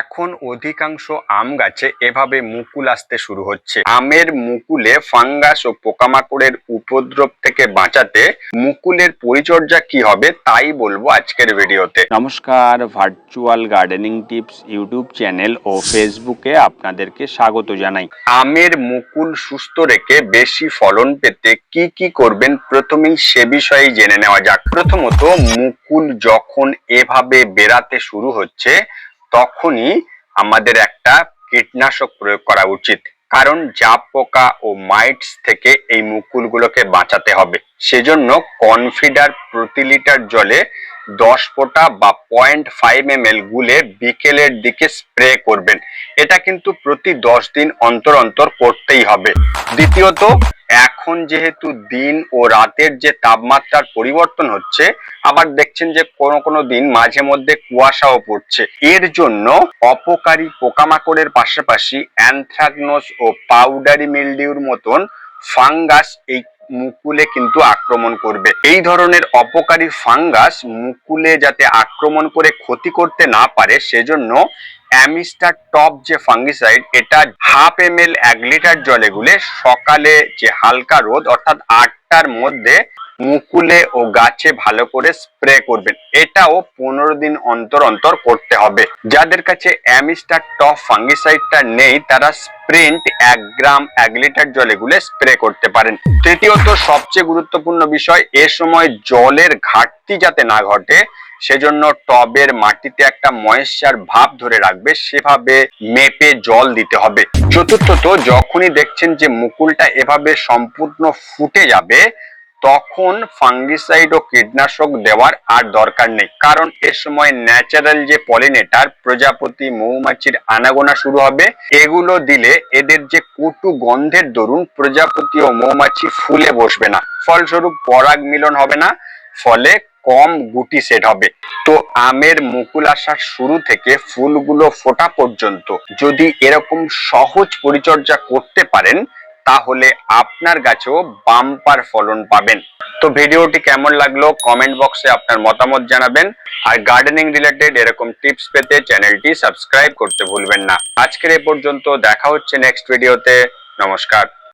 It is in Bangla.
এখন অধিকাংশ আম গাছে এভাবে মুকুল আসতে শুরু হচ্ছে। আমের মুকুলে ফাঙ্গাস ও পোকামাকড়ের উপদ্রব থেকে বাঁচাতে মুকুলের পরিচর্যা কি হবে তাই বলব আজকের ভিডিওতে। নমস্কার virtual gardening tips YouTube channel ও ফেসবুকে আপনাদেরকে স্বাগত জানাই। আমের মুকুল সুস্থ রেখে বেশি ফলন পেতে কি কি করবেন প্রথমেই সে বিষয়ে জেনে নেওয়া যাক। প্রথমত মুকুল যখন এভাবে বেরাতে শুরু হচ্ছে তখনই আমাদের একটা কীটনাশক প্রয়োগ করা উচিত। কারণ জাপ পোকা ও মাইটস থেকে এই মুকুলগুলোকে বাঁচাতে হবে। সেজন্য কনফিডার প্রতি লিটার জলে দশ ফোঁটা বা পয়েন্ট ফাইভ এম এল গুলে বিকেলের দিকে স্প্রে করবেন। এটা কিন্তু প্রতি দশ দিন অন্তর অন্তর করতেই হবে। দ্বিতীয়ত, এখন যেহেতু দিন ও রাতের যে তাপমাত্রার পরিবর্তন হচ্ছে, আবার দেখছেন যে কোনো কোনো দিন মাঝে মধ্যে কুয়াশাও পড়ছে। এর জন্য অপকারী পোকামাকড়ের পাশাপাশি অ্যানথ্রাকনোস ও পাউডারি মিলডিউর মতন ফাঙ্গাস এই মুকুলে কিন্তু আক্রমণ করবে। এই ধরনের অপকারী ফাঙ্গাস মুকুলে যাতে আক্রমণ করে ক্ষতি করতে না পারে, সেজন্য অ্যামিস্টার টপ যে ফাঙ্গিসাইড, এটা হাফ এম এল এক লিটার জলে গুলে সকালে যে হালকা রোদ, অর্থাৎ আটটার মধ্যে মুকুলে ও গাছে ভালো করে স্প্রে করবেন। এটাও পনেরো দিন অন্তর অন্তর করতে হবে। যাদের কাছে অ্যামিস্টার টপ ফাঙ্গিসাইডটা নেই, তারা স্প্রিন্ট এক গ্রাম, এক লিটার জলে গুলে স্প্রে করতে পারেন। তৃতীয়ত, সবচেয়ে গুরুত্বপূর্ণ বিষয়, এ সময় জলের ঘাটতি যাতে না ঘটে, সেজন্য টবের মাটিতে একটা ময়েশ্চার ভাব ধরে রাখবে, সেভাবে মেপে জল দিতে হবে। চতুর্থত, যখনই দেখছেন যে মুকুলটা এভাবে সম্পূর্ণ ফুটে যাবে তখন ফাঙ্গিসাইড ও কীটনাশক দেওয়ার আর দরকার নেই। কারণ এ সময় ন্যাচারাল যে পলিনেটার, প্রজাপতি মৌমাছির আনাগোনা শুরু হবে। এগুলো দিলে এদের যে কটু গন্ধের দরুন প্রজাপতি ও মৌমাছি ফুলে বসবে না। ফলস্বরূপ পরাগ মিলন হবে না, ফলে কম গুটি সেট হবে। তো আমের মুকুল আসার শুরু থেকে ফুলগুলো ফোটা পর্যন্ত যদি এরকম সহজ পরিচর্যা করতে পারেন তাহলে আপনার গাছেও বাম্পার ফলন পাবেন। তো ভিডিওটি কেমন লাগল কমেন্ট বক্সে আপনার মতামত জানাবেন। আর গার্ডেনিং রিলেটেড এরকম টিপস পেতে চ্যানেলটি সাবস্ক্রাইব করতে ভুলবেন না। আজকের এ পর্যন্ত দেখা হচ্ছে নেক্সট ভিডিওতে নমস্কার।